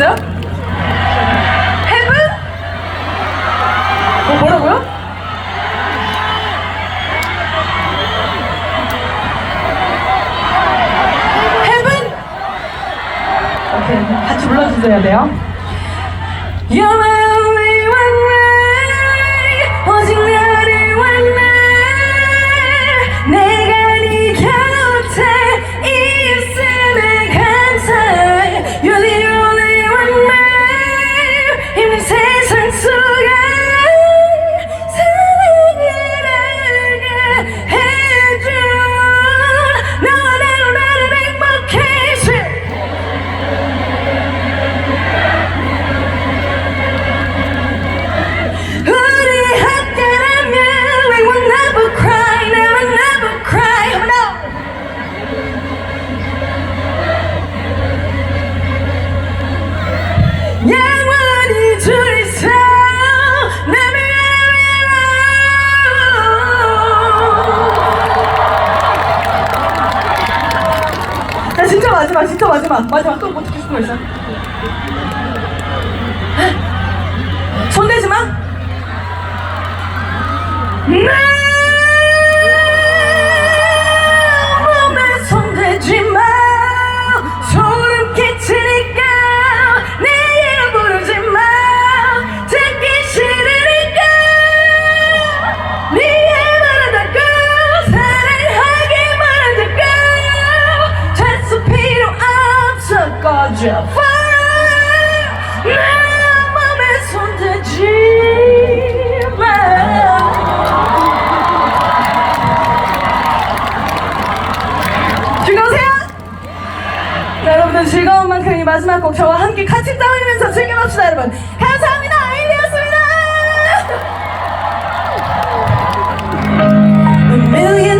있어요? Heaven? 뭐 뭐라고요? Heaven? 오케이 같이 불러주셔야 돼요 You're 마지막 진짜 마지막 마지막 또뭐 듣고 싶은 거 있어? 손대지 마. 꺼져 fire 내 몸에 손대지 마. 즐거우세요? 자, 여러분들 즐거운 만큼 이 마지막 곡 저와 함께 같이 떠올리면서 즐겨봅시다 여러분. 감사합니다